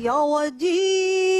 要我的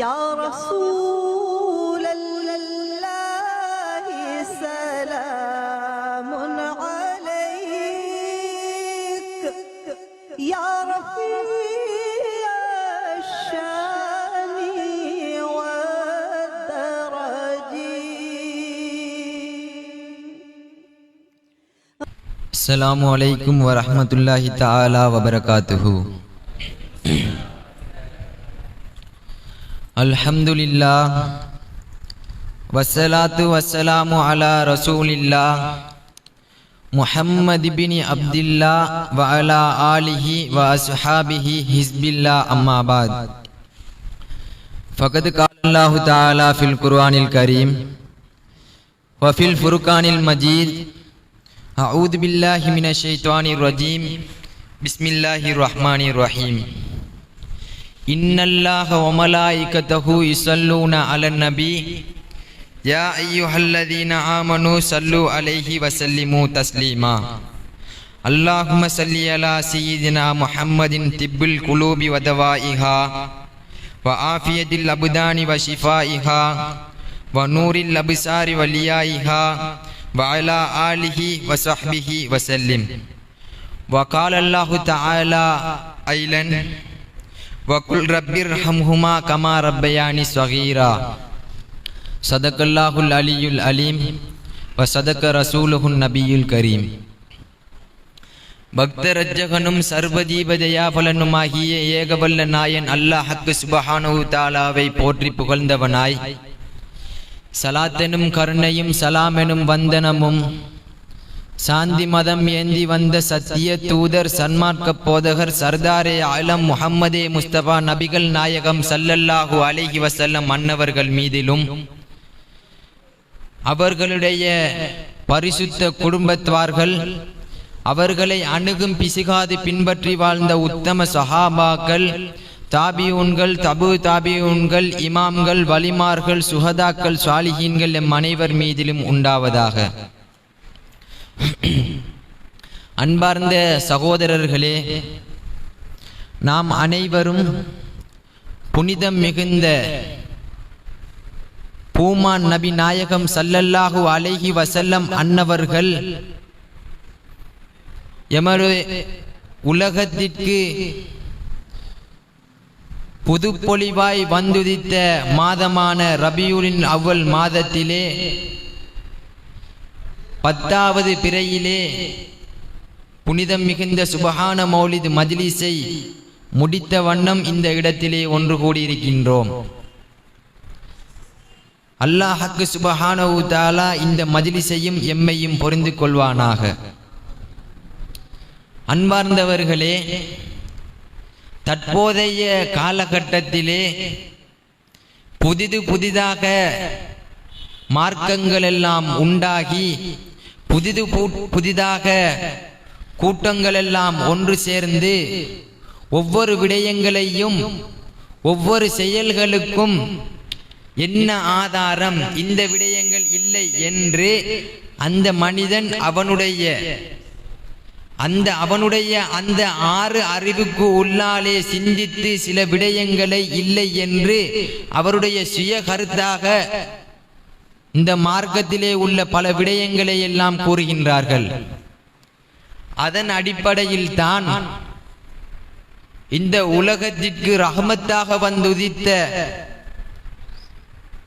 يا رسول الله سلام عليك. يا رفيع الشأن والدرج السلام عليكم ورحمة الله تعالى وبركاته. الحمد لله والصلاة والسلام على رسول الله محمد بن عبد الله وعلى آله وأصحابه حزب الله أما بعد فقد قال الله تعالى في القرآن الكريم وفي الفرقان المجيد أعوذ بالله من إن الله وملائكته يصلون على النبي. يا أيها الذين آمنوا صلوا عليه وسلموا تسليما. اللهم صل على سيدنا محمد طب القلوب ودوائها وعافية الأبدان وشفائها ونور الأبصار وليائها وعلى آله وصحبه وسلم. وقال الله تعالى أيلا வக்குல் ரப்பிர் ஹம்ஹுமா comma ரப்பயானி ஸ்வகீரா சதக்கல்லாஹுல் அலியுல் அலீம் வ சதக்க ரசூலுஹுன் நபியுல் கரீம் பக்தரஜகனும் சர்வதீபதயாபலனுமாகிய ஏகவல்ல நாயன் அல்லாஹ் ஹக்கு சுபஹானு தாலாவை போற்றி புகழ்ந்தவனாய். சலாத்தனும் கருணையும் சலாமெனும் வந்தனமும் சாந்தி மதம் ஏந்தி வந்த சத்திய தூதர் சன்மார்க்க போதகர் சர்தாரே ஆலம் முஹம்மதே முஸ்தபா நபிகள் நாயகம் சல்லல்லாஹு அலிஹி வசல்லம் மன்னவர்கள் மீதிலும் அவர்களுடைய பரிசுத்த குடும்பத்வார்கள் அவர்களை அணுகும் பிசிகாது பின்பற்றி வாழ்ந்த உத்தம சஹாபாக்கள் தாபியூன்கள் தபு தாபியூன்கள் இமாம்கள் வலிமார்கள் சுஹதாக்கள் சாலிஹீன்கள் எம் அனைவர் மீதிலும் உண்டாவதாக. அன்பார்ந்த சகோதரர்களே நாம் அனைவரும் புனிதம் மிகுந்த பூமான் நபி நாயகம் சல்லல்லாஹு அலைஹி வசல்லம் அன்னவர்கள் எமது உலகத்திற்கு புதுப்பொலிவாய் வந்துதித்த மாதமான ரபியூலின் அவ்வல் மாதத்திலே பத்தாவது பிறையிலே புனிதம் மிகுந்த சுபஹான மௌலித் மஜ்லிஸை முடித்த வண்ணம் இந்த இடத்திலே ஒன்று கூடியிருக்கின்றோம். அல்லாஹக்கு சுபஹானவு தாலா இந்த மஜ்லிஸையும் எம்மையும் பொருந்து கொள்வானாக. அன்பார்ந்தவர்களே தற்போதைய காலகட்டத்திலே புதிது புதிதாக மார்க்கங்களெல்லாம் உண்டாகி புதிது புதிதாக கூட்டங்கள் எல்லாம் ஒன்று சேர்ந்து ஒவ்வொரு விடயங்களையும் ஒவ்வொரு செயல்களுக்கும் என்ன ஆதாரம்? இந்த விடயங்கள் இல்லை என்று அந்த மனிதன் அவனுடைய அந்த அவனுடைய அந்த ஆறு அறிவுக்கு உள்ளாலே சிந்தித்து சில விடயங்களை இல்லை என்று அவருடைய சுய கருத்தாக இந்த மார்க்கத்திலே உள்ள பல விடயங்களை எல்லாம் கூறுகின்றார்கள். அதன் அடிப்படையில் தான் இந்த உலகத்திற்கு ரஹமத்தாக வந்துதித்த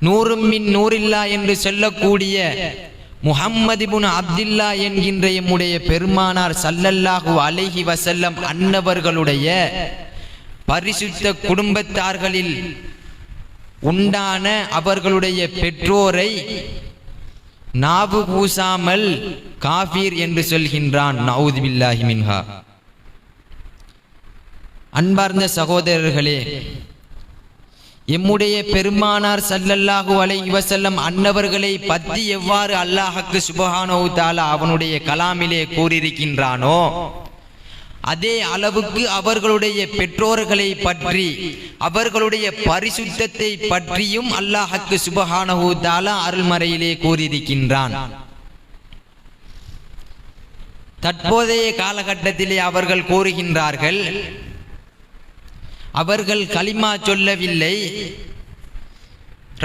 நூறும் மின் நூறில்லா என்று சொல்லக்கூடிய முஹம்மது அப்துல்லா என்கின்ற எம்முடைய பெருமானார் சல்லல்லாஹு அலைஹி வசல்லம் அன்னவர்களுடைய பரிசுத்த குடும்பத்தார்களில் உண்டான அவர்களுடைய பெற்றோரை நாவு பூசாமல் காபீர் என்று சொல்கின்றான். நவுது பில்லாஹி மின்ஹா. அன்பார்ந்த சகோதரர்களே எம்முடைய பெருமானார் சல்லல்லாஹு அலை இவசல்லம் அன்னவர்களை பற்றி எவ்வாறு அல்லாஹக்கு சுபஹானோ தாலா அவனுடைய கலாமிலே கூறியிருக்கின்றானோ அதே அளவுக்கு அவர்களுடைய பெற்றோர்களை பற்றி அவர்களுடைய பரிசுத்தத்தை பற்றியும் அல்லாஹக்கு சுபஹானஹு தாலா அருள்மறையிலே கூறியிருக்கின்றான். தற்போதைய காலகட்டத்திலே அவர்கள் கூறுகின்றார்கள் அவர்கள் கலிமா சொல்லவில்லை.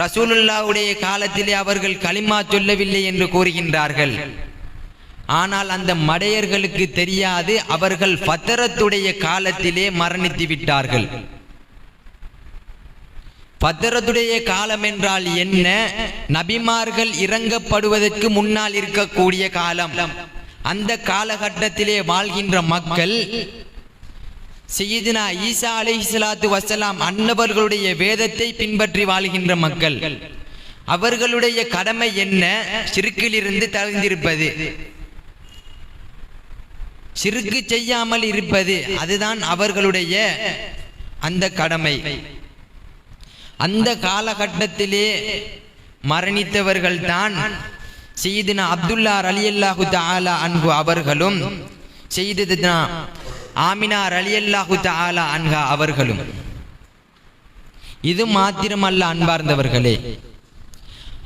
ரசூலுல்லாவுடைய காலத்திலே அவர்கள் கலிமா சொல்லவில்லை என்று கூறுகின்றார்கள். ஆனால் அந்த மடையர்களுக்கு தெரியாது அவர்கள் பத்திரத்துடைய காலத்திலே மரணித்து விட்டார்கள். பத்திரத்துடைய காலம் என்றால் என்ன? நபிமார்கள் இறங்கப்படுவதற்கு முன்னால் இருக்கக்கூடிய காலம். அந்த காலகட்டத்திலே வாழ்கின்ற மக்கள் செய்தினா ஈசா அலைஹிஸ்ஸலாத்து வசலாம் அன்னவர்களுடைய வேதத்தை பின்பற்றி வாழ்கின்ற மக்கள். அவர்களுடைய கடமை என்ன? சிறுக்கிலிருந்து தகுந்திருப்பது சிறுக்கு செய்யாமல் இருப்பது அதுதான் அவர்களுடைய அந்த கடமை. அந்த காலகட்டத்திலே மரணித்தவர்கள் தான் செய்தினா அப்துல்லா அலியல்லாஹு தாலா அன்பு அவர்களும் செய்ததுனா ஆமினார் அலியல்லாஹு தாலா அன்ஹா அவர்களும். இது மாத்திரமல்ல அன்பார்ந்தவர்களே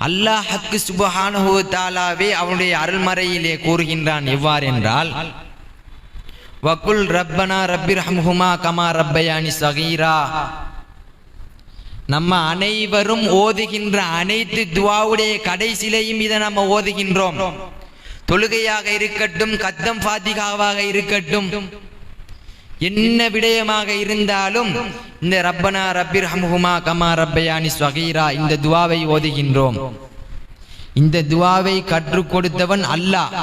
அல்லாஹக்கு சுபஹானஹு தாலாவே அவனுடைய அருள்மறையிலே கூறுகின்றான் எவ்வாறு என்றால் வகுல் ரப்பனா ரப்பிர் ஹம்ஹுமா கமா ரப்பயானி சகீரா. நம்ம அனைவரும் ஓதுகின்ற அனைத்து துவாவுடைய கடைசிலையும் இதை நம்ம ஓதுகின்றோம். தொழுகையாக இருக்கட்டும் கத்தம் பாதிகாவாக இருக்கட்டும் என்ன விடயமாக இருந்தாலும் இந்த ரப்பனா ரப்பிர் ஹம்ஹுமா கமா ரப்பயானி ஸ்வகீரா இந்த துவாவை ஓதுகின்றோம். இந்த துவாவை கற்றுக் கொடுத்தவன் அல்லாஹ்.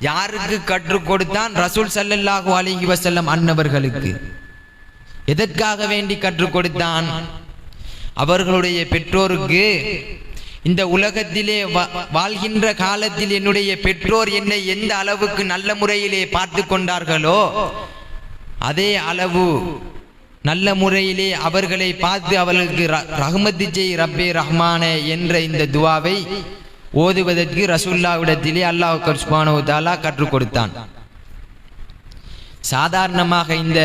யாருக்கு கற்றுக் கொடுத்தான் ரசூல் சல்லல்லாஹு அலிஹி வசல்லம் அன்னவர்களுக்கு? எதற்காக வேண்டி கற்றுக் கொடுத்தான்? அவர்களுடைய பெற்றோருக்கு? இந்த உலகத்திலே வா- வாழ்கின்ற காலத்தில் என்னுடைய பெற்றோர் என்னை எந்த அளவுக்கு நல்ல முறையிலே பார்த்து கொண்டார்களோ அதே அளவு நல்ல முறையிலே அவர்களை பார்த்து அவர்களுக்கு ர- ஜெய் ரப்பே ரஹ்மானே என்ற இந்த துவாவை ஓதுவதற்கு ரசுல்லாவிடத்திலே அல்லாஹ் சுப்ஹானஹு கற்றுக் கொடுத்தான். சாதாரணமாக இந்த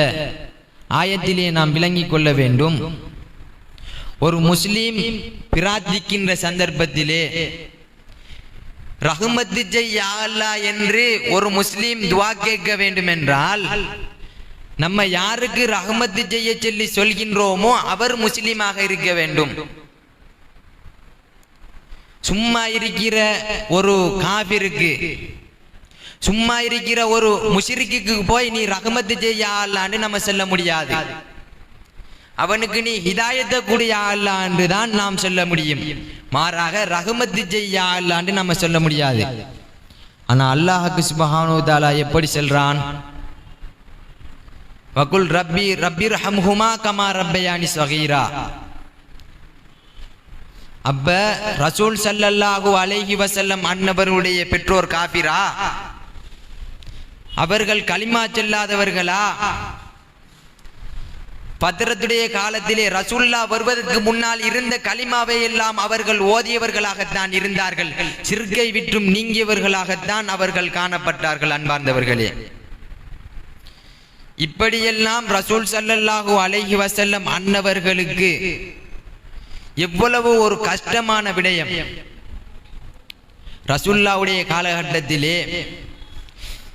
ஆயத்திலே நாம் விளங்கிக் கொள்ள வேண்டும். ஒரு முஸ்லீம் பிரார்த்திக்கின்ற சந்தர்ப்பத்திலே ரஹ்மத்து ஜெய் என்று ஒரு முஸ்லீம் துவா கேட்க வேண்டும் என்றால் நம்ம யாருக்கு ரஹ்மத்து செய்ய சொல்லி சொல்கின்றோமோ அவர் முஸ்லீமாக இருக்க வேண்டும். சும்மா இருக்கிற ஒரு காபிருக்கு சும்மா இருக்கிற ஒரு முஷிரிக்கு போய் நீ ரகமத்து செய்ய அல்லான்னு நம்ம சொல்ல முடியாது. அவனுக்கு நீ ஹிதாயத்தை கூடிய அல்லா தான் நாம் சொல்ல முடியும். மாறாக ரஹ்மத்து செய்ய அல்லான்னு நம்ம சொல்ல முடியாது. ஆனா அல்லாஹுக்கு சுபஹானு தாலா எப்படி சொல்றான்? வகுல் ரப்பி ரப்பிர் ஹம்ஹுமா கமா ரப்பயானி சகீரா. அப்ப ரசூல் சல்லல்லாஹு அலைஹி வசல்லம் அன்னவருடைய பெற்றோர் காபிரா? அவர்கள் களிமா செல்லாதவர்களா? பத்திரத்துடைய காலத்திலே ரசூல்லா வருவதற்கு முன்னால் இருந்த கலிமாவை எல்லாம் அவர்கள் ஓதியவர்களாகத்தான் இருந்தார்கள். சிறுகை விற்றும் நீங்கியவர்களாகத்தான் அவர்கள் காணப்பட்டார்கள் அன்பார்ந்தவர்களே. இப்படியெல்லாம் ரசூல் சல்லல்லாஹு அலைஹி வசல்லம் அன்னவர்களுக்கு எவ்வளவு ஒரு கஷ்டமான விடயம். ரசுல்லாவுடைய காலகட்டத்திலே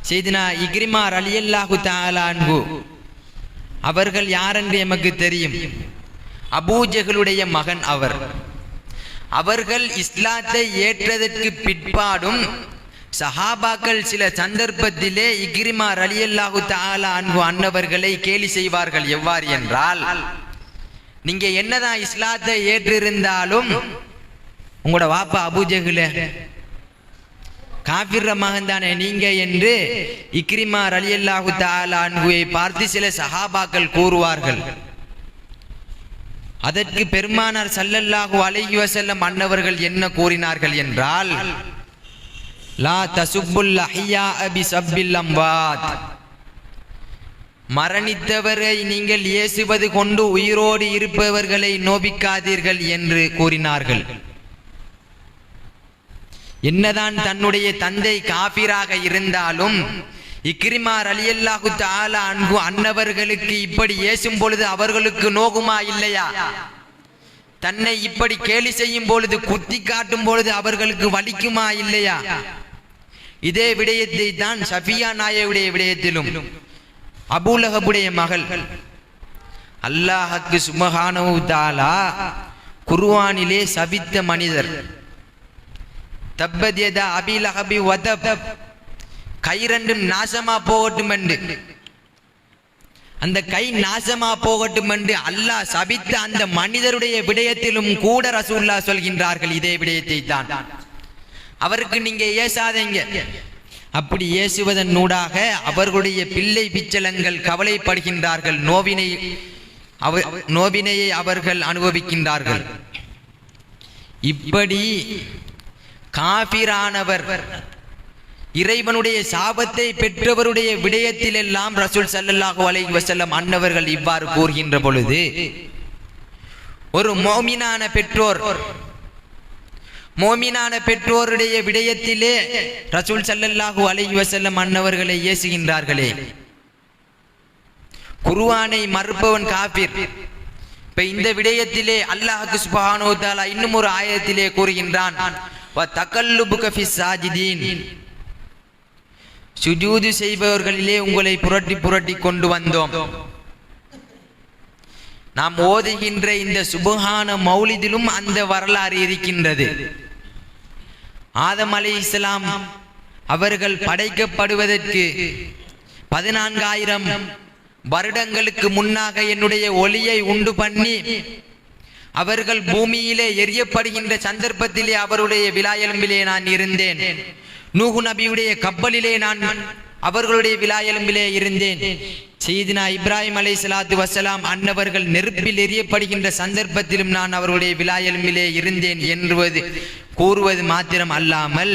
செய்தினா இக்ரிமா அலியல்லாஹு தாலான்பு அன்ஹு அவர்கள் யாரென்று எமக்கு தெரியும்? அபூஜகளுடைய மகன் அவர். அவர்கள் இஸ்லாத்தை ஏற்றதற்கு பிற்பாடும் சஹாபாக்கள் சில சந்தர்ப்பத்திலே இக்ரிமா ரலியல்லாஹு தாலா அன்பு அன்னவர்களை கேலி செய்வார்கள். எவ்வாறு என்றால் நீங்க என்னதான் இஸ்லாத்தை ஏற்றிருந்தாலும் உங்களோட வாப்பா அபுஜகுல காபிர மகன் தானே நீங்க என்று இக்ரிமா அலி அல்லாஹு தாலான்குவை பார்த்து சில சஹாபாக்கள் கூறுவார்கள். அதற்கு பெருமானார் சல்லல்லாஹு அலைஹி வசல்லம் அன்னவர்கள் என்ன கூறினார்கள் என்றால் லா தசுபுல் அஹியா அபி சப்பில் அம்வாத். மரணித்தவரை நீங்கள் ஏசுவது கொண்டு உயிரோடு இருப்பவர்களை நோபிக்காதீர்கள் என்று கூறினார்கள். என்னதான் தன்னுடைய தந்தை காபிராக இருந்தாலும் இக்ரிமார் அலியல்லாஹு தாலா அன்பு அன்னவர்களுக்கு இப்படி ஏசும் பொழுது அவர்களுக்கு நோகுமா இல்லையா? தன்னை இப்படி கேலி செய்யும் பொழுது குத்தி காட்டும் பொழுது அவர்களுக்கு வலிக்குமா இல்லையா? இதே விடயத்தை தான் சஃபியா நாயவுடைய விடயத்திலும் அபூலகபுடைய மகள். அல்லாஹக்கு சுமகானவு தாலா குர்ஆனிலே சபித்த மனிதர். தப்பதியதா அபிலஹபி வதப். கை ரெண்டும் நாசமா போகட்டும் என்று அந்த கை நாசமா போகட்டும் என்று அல்லாஹ் சபித்த அந்த மனிதருடைய விடயத்திலும் கூட ரசூல்லா சொல்கின்றார்கள் இதே விடயத்தை தான் அவருக்கு நீங்க ஏசாதீங்க. அப்படி ஏசுவதன் நூடாக அவர்களுடைய பிள்ளை பிச்சலங்கள் கவலைப்படுகின்றார்கள். நோவினை அவ நோவினையை அவர்கள் அனுபவிக்கின்றார்கள். இப்படி காபிரானவர் இறைவனுடைய சாபத்தை பெற்றவருடைய விடயத்திலெல்லாம் ரசூல் சல்லல்லாஹு அலைஹி வசல்லம் அன்னவர்கள் இவ்வாறு கூறுகின்ற பொழுது ஒரு மோமினான பெற்றோர் மோமினான பெற்றோருடைய விடயத்திலே ரசூல் சல்லல்லாஹு அலைஹி வசல்லம் அன்னவர்களை ஏசுகின்றார்களே. குருவானை மறுப்பவன் காபிர் இப்ப இந்த விடயத்திலே அல்லாஹ்க்கு சுப்ஹானஹு தாலா இன்னும் ஒரு ஆயத்திலே கூறுகின்றான். சுஜூது செய்பவர்களிலே உங்களை புரட்டி புரட்டி கொண்டு வந்தோம். நாம் ஓதுகின்ற இந்த சுபஹான மௌலிதிலும் அந்த வரலாறு இருக்கின்றது. ஆதம் அலை இஸ்லாம் அவர்கள் படைக்கப்படுவதற்கு பதினான்காயிரம் வருடங்களுக்கு முன்னாக என்னுடைய ஒளியை உண்டு பண்ணி அவர்கள் பூமியிலே எரியப்படுகின்ற சந்தர்ப்பத்திலே அவருடைய விழாயெலும்பிலே நான் இருந்தேன். நூகு நபியுடைய கப்பலிலே நான் அவர்களுடைய விழாயெலும்பிலே இருந்தேன். செய்தினா இப்ராஹிம் அலை சலாத்து வசலாம் அன்னவர்கள் நெருப்பில் எரியப்படுகின்ற சந்தர்ப்பத்திலும் நான் அவர்களுடைய விழா எலும்பிலே இருந்தேன் என்பது கூறுவது மாத்திரம் அல்லாமல்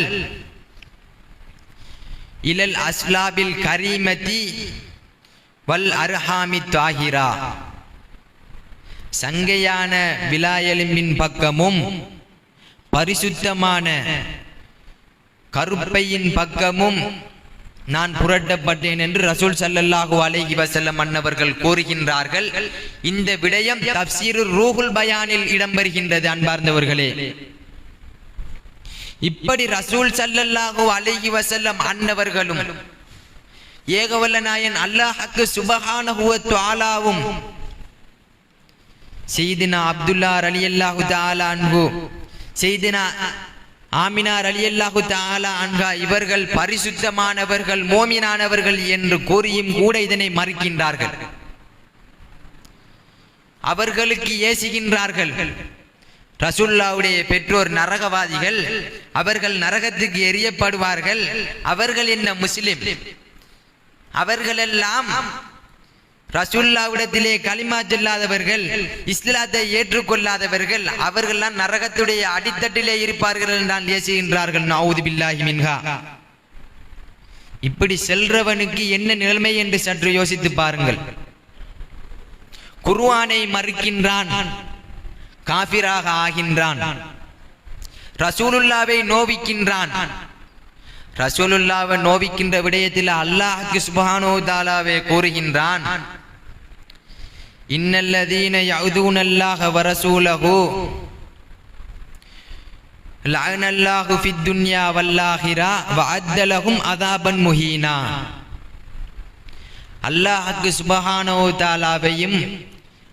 இலல் அஸ்லாபில் கரீமதி வல் அர்ஹாமி தாகிரா சங்கையான விழாயெலும்பின் பக்கமும் பரிசுத்தமான கருப்பையின் பக்கமும் நான் புரட்டப்பட்டேன் என்று ரசூல் சல்லல்லாஹு அலைஹி வஸல்லம் அன்னவர்கள் கூறுகின்றார்கள். இந்த விடயம் தப்சீரு ரூஹுல் பயானில் இடம்பெறுகின்றது அன்பார்ந்தவர்களே. இப்படி ரசூல் சல்லல்லாஹு அலைஹி வஸல்லம் அன்னவர்களும் ஏகவல்ல நாயன் அல்லாஹக்கு சுபஹானஹு வ செய்தினா அப்துல்லா அலி அல்லாஹு அன்ஹு செய்தினா ஆமினார் அலியல்லாஹு தாலா அன்கா இவர்கள் பரிசுத்தமானவர்கள் மோமினானவர்கள் என்று கூறியும் கூட இதனை மறுக்கின்றார்கள். அவர்களுக்கு ஏசுகின்றார்கள். ரசுல்லாவுடைய பெற்றோர் நரகவாதிகள் அவர்கள் நரகத்துக்கு எரியப்படுவார்கள் அவர்கள் என்ன முஸ்லிம்? அவர்களெல்லாம் ரசூல்லாவிடத்திலே களிமா சொல்லாதவர்கள் இஸ்லாத்தை ஏற்றுக்கொள்ளாதவர்கள் அவர்கள்லாம் நரகத்துடைய அடித்தட்டிலே இருப்பார்கள் என்றால் ஏசுகின்றார்கள் நவுது பில்லாஹி மின்ஹா. இப்படி செல்றவனுக்கு என்ன நிலைமை என்று சற்று யோசித்து பாருங்கள். குர்வானை மறுக்கின்றான் காபிராக ஆகின்றான் ரசூலுல்லாவை நோவிக்கின்றான். ரசூலுல்லாவை நோவிக்கின்ற விடயத்தில் அல்லாஹ் கிஸ்பானோ தாலாவை கூறுகின்றான் இன்னல்லதீன யஉதுன அல்லாஹ வ ரசூலஹு லஅனல்லாஹு ஃபித் துன்யா வல்லாஹிரா ஆஹிரா லஹும் அதாபன் முஹீனா. அல்லாஹ்க்கு சுப்ஹானஹு வ தஆலாவையும்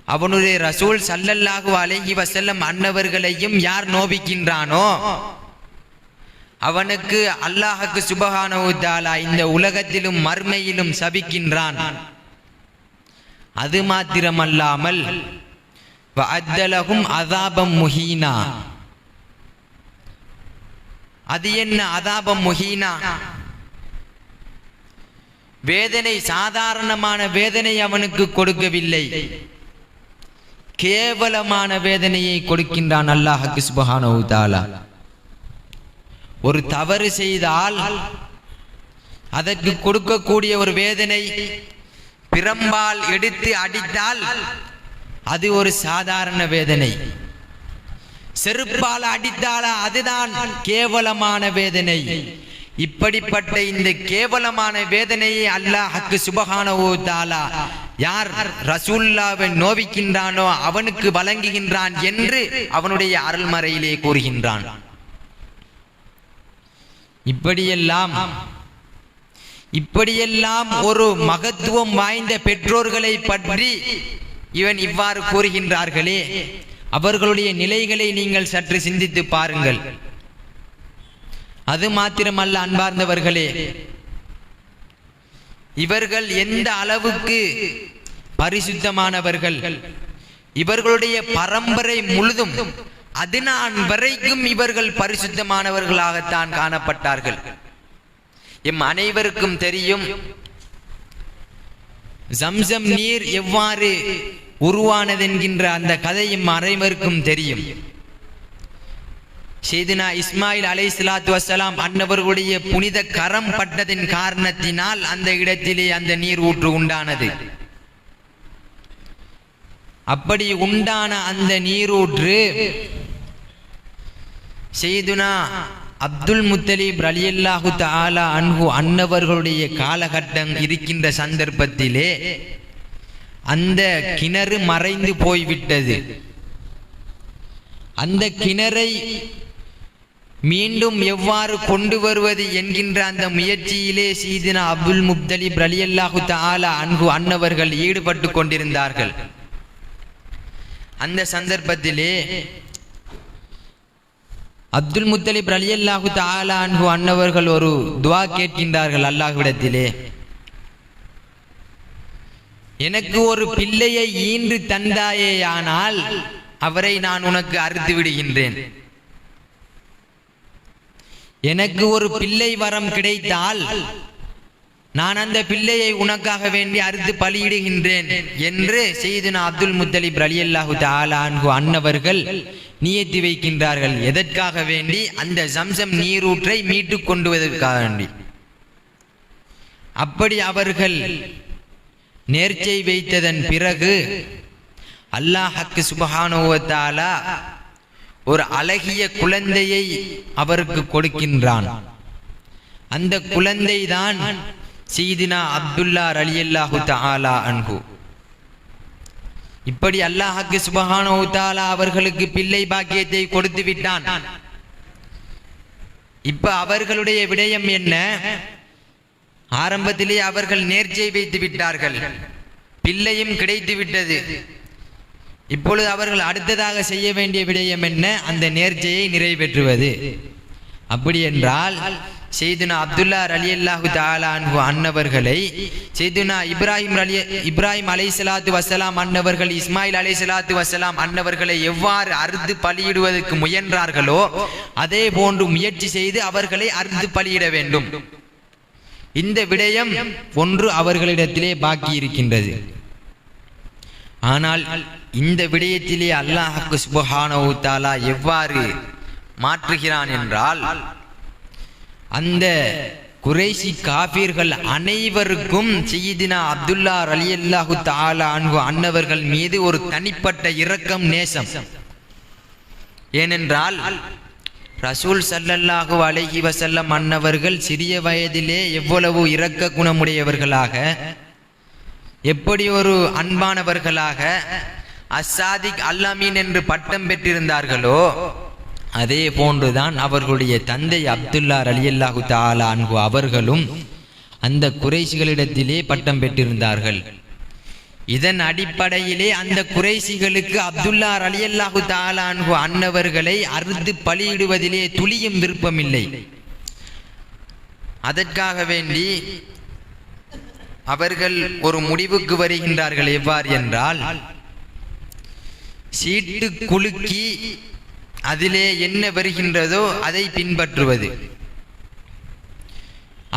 அவனுடைய ரசூல் சல்லல்லாஹு அலைஹி வஸல்லம் அன்னவர்களையும் யார் நோபிக்கின்றானோ அவனுக்கு அல்லாஹுக்கு சுபஹானஹு தஆலா இந்த உலகத்திலும் மர்மையிலும் சபிக்கின்றான். அது மாத்திரமல்லாமல் அத்தலகும் அதாபம் முஹீனா. அது என்ன அதாபம் முஹீனா? வேதனை சாதாரணமான வேதனை அவனுக்கு கொடுக்கவில்லை. கேவலமான வேதனையை கொடுக்கின்றான் அல்லாஹ் சுபஹானஹு ஒரு தவறு செய்தால் அதற்கு கொடுக்கக்கூடிய ஒரு வேதனை பிரம்பால் எடுத்து அடித்தால் அது ஒரு சாதாரண வேதனை. செருப்பால் அடித்தால அதுதான் கேவலமான வேதனை. இப்படிப்பட்ட இந்த கேவலமான வேதனையை அல்லாஹ்க்கு சுபகான தாலா யார் ரசூல்லாவை நோவிக்கின்றானோ அவனுக்கு வழங்குகின்றான் என்று அவனுடைய அருள்மறையிலே கூறுகின்றான். இப்படியெல்லாம் இப்படியெல்லாம் ஒரு மகத்துவம் வாய்ந்த பெற்றோர்களை பற்றி இவன் இவ்வாறு கூறுகின்றார்களே. அவர்களுடைய நிலைகளை நீங்கள் சற்று சிந்தித்து பாருங்கள். அது மாத்திரமல்ல அன்பார்ந்தவர்களே. இவர்கள் எந்த அளவுக்கு பரிசுத்தமானவர்கள். இவர்களுடைய பரம்பரை முழுதும் அதினான் வரைக்கும் இவர்கள் பரிசுத்தமானவர்களாகத்தான் காணப்பட்டார்கள். எம் அனைவருக்கும் தெரியும். ஜம்சம் நீர் எவ்வாறு உருவானதென்கின்ற அந்த கதை எம் அனைவருக்கும் தெரியும். செய்தினா இஸ்மாயில் அலை சலாத்து வசலாம் அன்னவர்களுடைய புனித கரம் பட்டதின் காரணத்தினால் அந்த இடத்திலே அந்த நீர் ஊற்று உண்டானது. அப்படி உண்டான அந்த நீரூற்று செய்துனா அப்துல் முத்தலீப் அலியல்லாஹு தாலா அன்ஹு அன்னவர்களுடைய காலகட்டம் இருக்கின்ற சந்தர்ப்பத்திலே அந்த கிணறு மறைந்து போய்விட்டது. அந்த கிணறை மீண்டும் எவ்வாறு கொண்டு வருவது என்கின்ற அந்த முயற்சியிலே சீதினா அப்துல் முப்தலிப் அலியல்லாஹு தாலா அன்ஹு அன்னவர்கள் ஈடுபட்டு கொண்டிருந்தார்கள். அந்த சந்தர்ப்பத்திலே அப்துல் முத்தலிப் ரலியல்லாஹு தஆலா அன்னவர்கள் ஒரு துவா கேட்கின்றார்கள் அல்லாஹ்விடத்திலே. எனக்கு ஒரு பிள்ளையை ஈன்று தந்தாயேயானால் அவரை நான் உனக்கு அறுத்து விடுகின்றேன். எனக்கு ஒரு பிள்ளை வரம் கிடைத்தால் நான் அந்த பிள்ளையை உனக்காக வேண்டி அறுத்து பலியிடுகின்றேன் என்று செய்துனா அப்துல் முத்தலிப் அலி அல்லாஹு தாலான்கு அன்னவர்கள் நியத்தி வைக்கின்றார்கள். எதற்காக வேண்டி? அந்த சம்சம் நீரூற்றை மீட்டு கொண்டு வருவதற்காக வேண்டி. அப்படி அவர்கள் நேர்ச்சை வைத்ததன் பிறகு அல்லாஹக்கு சுபஹானஹு ஒரு அழகிய குழந்தையை அவருக்கு கொடுக்கின்றான். அந்த குழந்தை தான் சீதினா அப்துல்லா ரலியல்லாஹு தாலா அன்பு இப்படி அல்லாஹாக்கு சுபஹானஹு அவர்களுக்கு பிள்ளை பாக்கியத்தை கொடுத்து விட்டான். இப்ப அவர்களுடைய விடயம் என்ன? ஆரம்பத்திலே அவர்கள் நேர்ச்சியை வைத்து விட்டார்கள். பிள்ளையும் கிடைத்து விட்டது. இப்பொழுது அவர்கள் அடுத்ததாக செய்ய வேண்டிய விடயம் என்ன? அந்த நேர்ச்சியை நிறைவேற்றுவது. அப்படி என்றால் செய்துனா அப்துல்லா அலி அல்லாஹு தாலான்கு அன்னவர்களை செய்துனா இப்ராஹிம் அலி இப்ராஹிம் அலை சலாத்து வசலாம் அன்னவர்கள் இஸ்மாயில் அலை சலாத்து வசலாம் அன்னவர்களை எவ்வாறு அறுத்து பலியிடுவதற்கு முயன்றார்களோ அதே போன்று முயற்சி செய்து அவர்களை அறுத்து பலியிட வேண்டும். இந்த விடயம் ஒன்று அவர்களிடத்திலே பாக்கி இருக்கின்றது. ஆனால் இந்த விடயத்திலே அல்லாஹ் சுபஹானவு தாலா எவ்வாறு மாற்றுகிறான் என்றால் அந்த குறைசி காபீர்கள் அனைவருக்கும் செய்தினா அப்துல்லா ரலியல்லாஹு தாலா அன்பு அன்னவர்கள் மீது ஒரு தனிப்பட்ட இரக்கம் நேசம். ஏனென்றால் ரசூல் சல்லல்லாஹு அலஹி வசல்லம் அன்னவர்கள் சிறிய வயதிலே எவ்வளவு இரக்க குணமுடையவர்களாக எப்படி ஒரு அன்பானவர்களாக அசாதிக் அல்லாமீன் என்று பட்டம் பெற்றிருந்தார்களோ அதே போன்றுதான் அவர்களுடைய தந்தை அப்துல்லா அலியல்லாஹு தாலா அன்பு அவர்களும் அந்த குறைசிகளிடத்திலே பட்டம் பெற்றிருந்தார்கள். இதன் அடிப்படையிலே அந்த குறைசிகளுக்கு அப்துல்லா அலியல்லாஹு தாலா அன்ஹு அன்னவர்களை அறுத்து பலியிடுவதிலே துளியும் விருப்பமில்லை. அதற்காக வேண்டி அவர்கள் ஒரு முடிவுக்கு வருகின்றார்கள். எவ்வாறு என்றால் சீட்டு குலுக்கி அதிலே என்ன வருகின்றதோ அதை பின்பற்றுவது.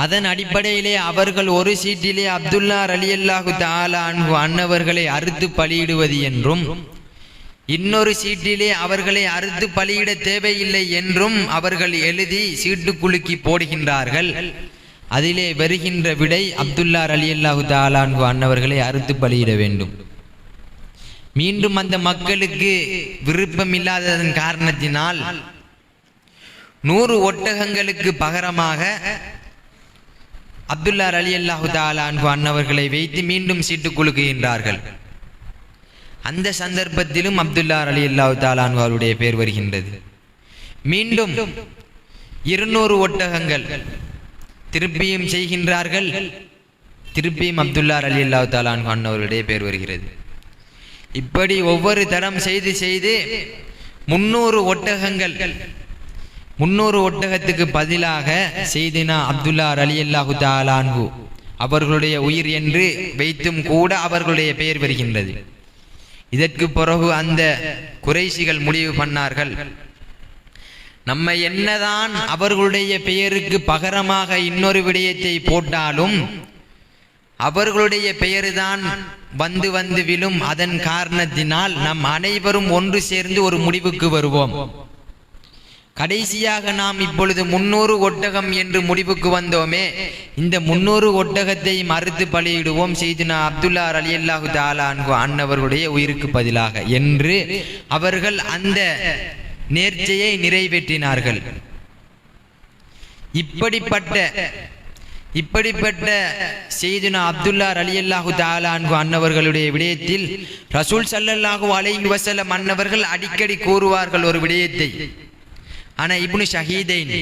அதன் அடிப்படையிலே அவர்கள் ஒரு சீட்டிலே அப்துல்லா அலியல்லாஹு தாலா அன்பு அன்னவர்களை அறுத்து பலியிடுவது என்றும் இன்னொரு சீட்டிலே அவர்களை அறுத்து பலியிட தேவையில்லை என்றும் அவர்கள் எழுதி சீட்டு குலுக்கி போடுகின்றார்கள். அதிலே வருகின்ற விடை அப்துல்லா அலி அல்லாஹு தாலான்கு அன்னவர்களை அறுத்து பலியிட வேண்டும். மீண்டும் அந்த மக்களுக்கு விருப்பம் இல்லாததன் காரணத்தினால் நூறு ஒட்டகங்களுக்கு பகரமாக அப்துல்லா அலி அல்லாஹு அன்பு அன்னவர்களை வைத்து மீண்டும் சீட்டு குலுக்குகின்றார்கள் அந்த சந்தர்ப்பத்திலும் அப்துல்லா அலி அல்லாஹு அன்பு அவருடைய பேர் வருகின்றது. மீண்டும் இருநூறு ஒட்டகங்கள் திருப்பியும் செய்கின்றார்கள். திருப்பியும் அப்துல்லா அலி அல்லாஹு தாலான்கு அன்னவருடைய பேர் வருகிறது. இப்படி ஒவ்வொரு தரம் செய்து செய்து முன்னூறு ஒட்டகங்கள். முன்னூறு ஒட்டகத்துக்கு பதிலாக செய்தினா அப்துல்லா அலி அல்லாஹு தாலான்கு அவர்களுடைய உயிர் என்று வைத்தும் கூட அவர்களுடைய பெயர் வருகின்றது. இதற்கு பிறகு அந்த குறைசிகள் முடிவு பண்ணார்கள். நம்ம என்னதான் அவர்களுடைய பெயருக்கு பகரமாக இன்னொரு விடயத்தை போட்டாலும் அவர்களுடைய பெயர்தான் வந்து வந்து விழும் அதன் காரணத்தினால் நம் அனைவரும் ஒன்று சேர்ந்து ஒரு முடிவுக்கு வருவோம். கடைசியாக நாம் இப்பொழுது முன்னூறு ஒட்டகம் என்று முடிவுக்கு வந்தோமே இந்த முன்னூறு ஒட்டகத்தை மறுத்து பலியிடுவோம் செய்தினா அப்துல்லா அலி அல்லாஹு தாலான்கு அன்னவர்களுடைய உயிருக்கு பதிலாக. என்று அவர்கள் அந்த நேர்ச்சையை நிறைவேற்றினார்கள். இப்படிப்பட்ட இப்படிப்பட்ட செய்தினா அப்துல்லா அலி அல்லாஹு தாலான்கு அன்னவர்களுடைய விடயத்தில் ரசூல் சல்லல்லாஹு அலைஹி வசல அன்னவர்கள் அடிக்கடி கூறுவார்கள் ஒரு விடயத்தை. ஆனா இப்னு ஷஹீதைன்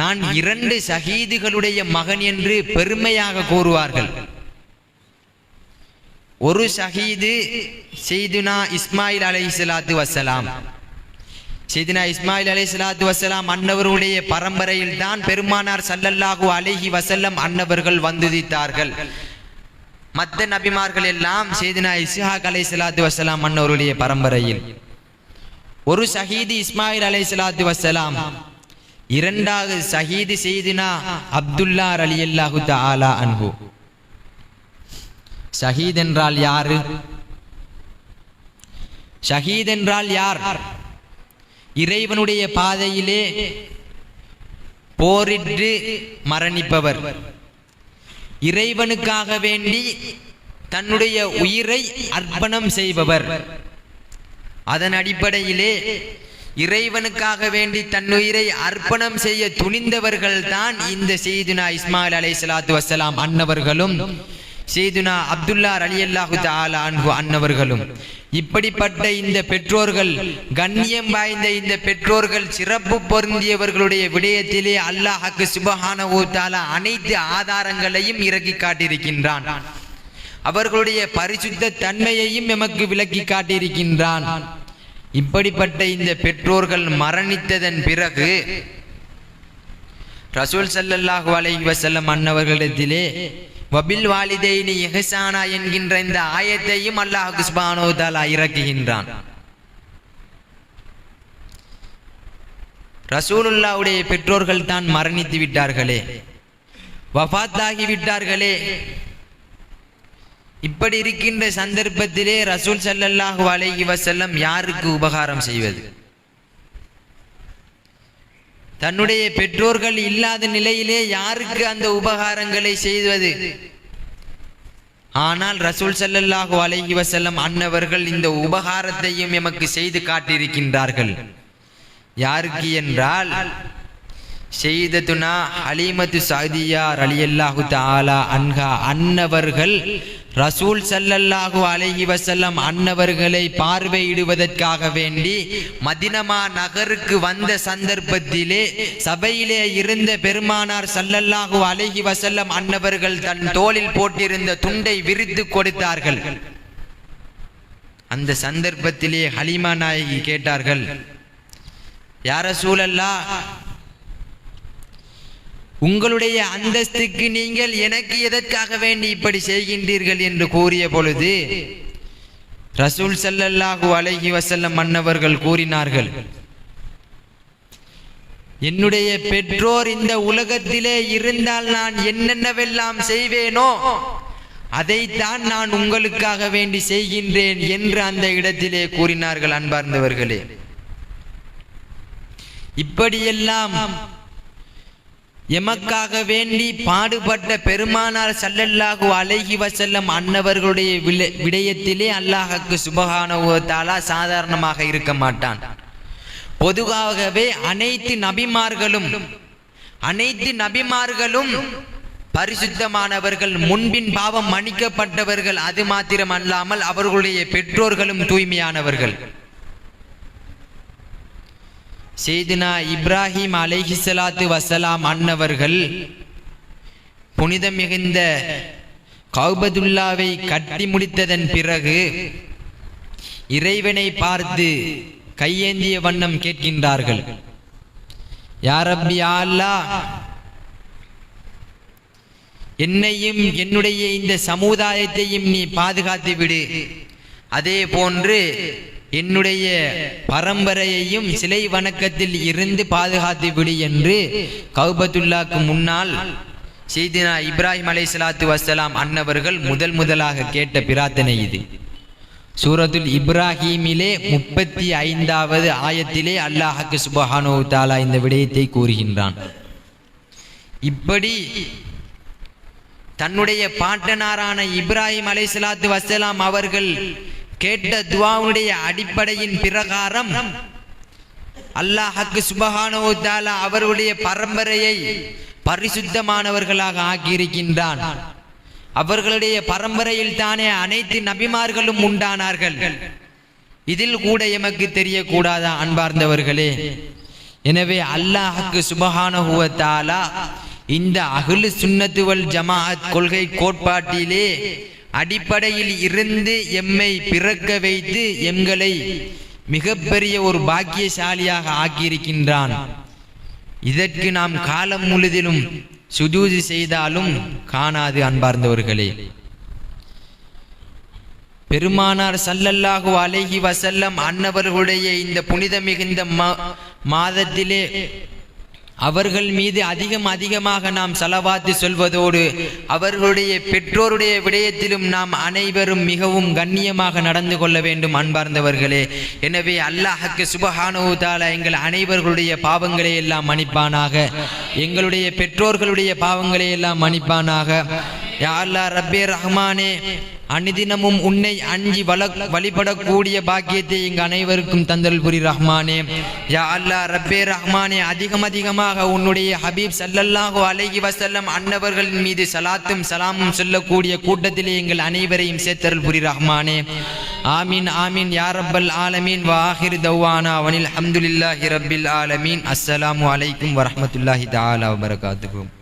நான் இரண்டு ஷஹீதுகளுடைய மகன் என்று பெருமையாக கூறுவார்கள். ஒரு ஷஹீது செய்துனா இஸ்மாயில் அலை சலாத்து வசலாம் செய்தினா இஸ்மாயில் அலை சலாத்து வசலாம் அன்னவருடைய பரம்பரையில் தான் பெருமானார் சல்லல்லாஹு அலிஹி வசல்லம் அன்னவர்கள் வந்துதித்தார்கள். மத்த நபிமார்கள் எல்லாம் செய்தினா இஸ்ஹாக் அலை சலாத்து வசலாம் அன்னவருடைய பரம்பரையில். ஒரு ஷஹீது இஸ்மாயில் அலை சலாத்து வசலாம் இரண்டாவது ஷஹீது செய்தினா அப்துல்லா அலி அல்லாஹு தாலா அன்பு ஷஹீத் என்றால் யாரு? ஷஹீத் என்றால் யார்? இறைவனுடைய பாதையிலே போரிட்டு மரணிப்பவர். இறைவனுக்காக வேண்டி தன்னுடைய உயிரை அர்ப்பணம் செய்பவர். அதன் அடிப்படையிலே இறைவனுக்காக வேண்டி தன்னுயிரை அர்ப்பணம் செய்ய துணிந்தவர்கள் தான் இந்த செய்துனா இஸ்மாயில் அலை சலாத்து வசலாம் அன்னவர்களும். செய்துனா அப்துல்லா அலி அல்லாஹு அன்பு அன்னவர்களும். இப்படிப்பட்ட இந்த பெற்றோர்கள் கண்ணியம் வாய்ந்த இந்த பெற்றோர்கள் சிறப்பு பொருந்தியவர்களுடைய விடயத்திலே அல்லாஹாக்கு சுபஹான தாலா அனைத்து ஆதாரங்களையும் இறக்கி காட்டியிருக்கின்றான். அவர்களுடைய பரிசுத்த தன்மையையும் எமக்கு விளக்கி காட்டியிருக்கின்றான். இப்படிப்பட்ட இந்த பெற்றோர்கள் மரணித்ததன் பிறகு ரசூல் ஸல்லல்லாஹு அலைஹி வஸல்லம் அன்னவர்களிடத்திலே வபில் வாலிதைனி எஹசானா என்கின்ற இந்த ஆயத்தையும் அல்லாஹ் குஸ்பானோ தாலா இறக்குகின்றான். ரசூலுல்லாவுடைய பெற்றோர்கள் தான் மரணித்து விட்டார்களே. வஃபாத்தாகி விட்டார்களே. இப்படி இருக்கின்ற சந்தர்ப்பத்திலே ரசூல் சல்லல்லாஹு அலைஹி வசல்லம் யாருக்கு உபகாரம் செய்வது? தன்னுடைய பெற்றோர்கள் இல்லாத நிலையிலே யாருக்கு அந்த உபகாரங்களை செய்வது? ஆனால் ரசூல் சல்லல்லாஹு அலஹி வசல்லம் அன்னவர்கள் இந்த உபகாரத்தையும் எமக்கு செய்து காட்டியிருக்கின்றார்கள். யாருக்கு என்றால் செய்ததுனா ஹலீமத்து சாதியா ரலியல்லாஹு தாலா அன்ஹா அன்னவர்கள் ரசூல் சல்லல்லாஹு அலஹி வசல்லம் அன்னவர்களை பார்வையிடுவதற்காக வேண்டி மதினமா நகருக்கு வந்த சந்தர்ப்பத்திலே சபையிலே இருந்த பெருமானார் சல்லல்லாஹு அலஹி வசல்லம் அன்னவர்கள் தன் தோளில் போட்டிருந்த துண்டை விரித்து கொடுத்தார்கள். அந்த சந்தர்ப்பத்திலே ஹலீமா நாயகி கேட்டார்கள் யார சூழல்லா உங்களுடைய அந்தஸ்துக்கு நீங்கள் எனக்கு எதற்காக வேண்டி இப்படி செய்கின்றீர்கள் என்று கூறிய பொழுது ரசூல் செல்லல்லாஹு அழகி வசல்லம் மன்னவர்கள் கூறினார்கள் என்னுடைய பெற்றோர் இந்த உலகத்திலே இருந்தால் நான் என்னென்னவெல்லாம் செய்வேனோ அதைத்தான் நான் உங்களுக்காக வேண்டி செய்கின்றேன் என்று அந்த இடத்திலே கூறினார்கள் அன்பார்ந்தவர்களே. இப்படியெல்லாம் எமக்காக வேண்டி பாடுபட்ட பெருமானார் சல்லல்லாஹு அலைஹி வசல்லம் அன்னவர்களுடைய விடயத்திலே அல்லாஹுக்கு சுபகானுவத்தாலா சாதாரணமாக இருக்க மாட்டான். பொதுவாகவே அனைத்து நபிமார்களும் அனைத்து நபிமார்களும் பரிசுத்தமானவர்கள் முன்பின் பாவம் மன்னிக்கப்பட்டவர்கள் அது மாத்திரம் அல்லாமல் அவர்களுடைய பெற்றோர்களும் தூய்மையானவர்கள். செய்தினா இப்ராஹிம் அலைஹிசலாத்து வசலாம் அன்னவர்கள் புனிதம் மிகுந்த கௌபதுல்லாவை கட்டி முடித்ததன் பிறகு இறைவனை பார்த்து கையேந்திய வண்ணம் கேட்கின்றார்கள். யாரப்பி அல்லா என்னையும் என்னுடைய இந்த சமுதாயத்தையும் நீ பாதுகாத்து விடு. அதே போன்று என்னுடைய பரம்பரையையும் சிலை வணக்கத்தில் இருந்து பாதுகாத்து விடு என்று கௌபத்துல்லாக்கு முன்னால் செய்தினா இப்ராஹிம் அலேசலாத்து வசலாம் அன்னவர்கள் முதல் முதலாக கேட்ட பிரார்த்தனை இது. சூரத்துல் இப்ராஹீமிலே முப்பத்தி ஐந்தாவது ஆயத்திலே அல்லாஹக்கு சுபஹானோ தாலா இந்த விடயத்தை கூறுகின்றான். இப்படி தன்னுடைய பாட்டனாரான இப்ராஹிம் அலேசலாத்து வசலாம் அவர்கள் கேட்ட துவாவுடைய அடிப்படையின் பிரகாரம் அல்லாஹக்கு சுபஹானஹு தஆலா அவர்களுடைய பரம்பரையை பரிசுத்தமானவர்களாக ஆக்கியிருக்கின்றான். அவர்களுடைய பரம்பரையில் தானே அனைத்து நபிமார்களும் உண்டானார்கள். இதில் கூட எமக்கு தெரியக்கூடாதா அன்பார்ந்தவர்களே? எனவே அல்லாஹுக்கு சுபஹானஹு இந்த அஹ்லு சுன்னத்துவல் ஜமாஅத் கொள்கை கோட்பாட்டிலே அடிப்படையில் இருந்து எம்மை பிறக்க வைத்து எங்களை மிகப்பெரிய ஒரு பாக்கியசாலியாக ஆக்கியிருக்கின்றான். இதற்கு நாம் காலம் முழுதிலும் சுஜூதி செய்தாலும் காணாது அன்பார்ந்தவர்களே. பெருமானார் சல்லல்லாஹு அலைஹி வசல்லம் அன்னவர்களுடைய இந்த புனித மிகுந்த மா- மாதத்திலே அவர்கள் மீது அதிகம் அதிகமாக நாம் செலவாத்து சொல்வதோடு அவர்களுடைய பெற்றோருடைய விடயத்திலும் நாம் அனைவரும் மிகவும் கண்ணியமாக நடந்து கொள்ள வேண்டும் அன்பார்ந்தவர்களே. எனவே அல்லாஹுக்கு சுபஹானுவதால எங்கள் அனைவர்களுடைய பாவங்களை எல்லாம் மன்னிப்பானாக. எங்களுடைய பெற்றோர்களுடைய பாவங்களை எல்லாம் மன்னிப்பானாக. யா அல்லா ரப்பே ரஹ்மானே அனுதினமும் உன்னை அஞ்சி வள வழிபடக்கூடிய பாக்கியத்தை இங்கு அனைவருக்கும் தந்தல் புரி ரஹ்மானே. யா அல்லாஹ் ரப்பே ரஹ்மானே அதிகம் அதிகமாக உன்னுடைய ஹபீப் சல்லல்லாஹு அலைஹி வசல்லம் அன்னவர்களின் மீது சலாத்தும் சலாமும் சொல்லக்கூடிய கூட்டத்திலே எங்கள் அனைவரையும் சேர்த்தருள் புரி ரஹ்மானே. ஆமீன் ஆமீன் யா ரப்பல் ஆலமீன். வாஹிர் ஆஹிர் தவ்வானா வனில் ஹம்துலில்லாஹி ரப்பில் ஆலமீன். அஸ்ஸலாமு அலைக்கும் வரஹ்மத்துல்லாஹி தாலா வ